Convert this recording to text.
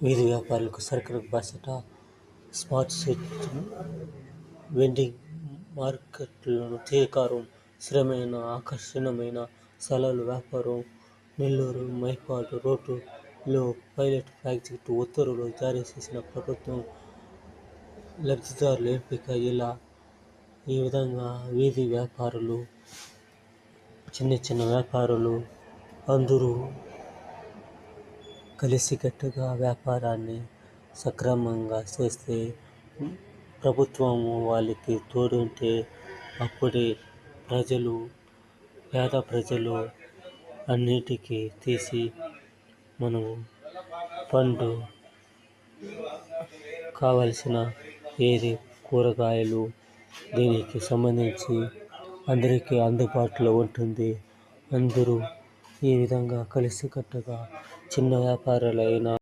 వీధి వ్యాపారులకు సరుకులకు బాసట స్మార్ట్ సెట్ వెండింగ్ మార్కెట్లను తీకారం స్థిరమైన ఆకర్షణీయమైన స్థలాల వ్యాపారం నెల్లూరు మైపాడు రోడ్డులో పైలట్ ప్రాజెక్టు ఉత్తర్వులు జారీ చేసిన ప్రభుత్వం లబ్ధిదారుల ఎంపిక ఇలా ఈ విధంగా వీధి వ్యాపారులు చిన్న చిన్న వ్యాపారులు అందరూ కలిసికట్టుగా వ్యాపారాన్ని సక్రమంగా చేస్తే ప్రభుత్వము వాళ్ళకి తోడుంటే అప్పుడే ప్రజలు పేద ప్రజలు అన్నిటికీ తీసి మనము పండు కావలసిన ఏది కూరగాయలు దీనికి సంబంధించి అందరికీ అందుబాటులో ఉంటుంది. అందరూ ఈ విధంగా కలిసికట్టుగా చిన్న వ్యాపారులైనా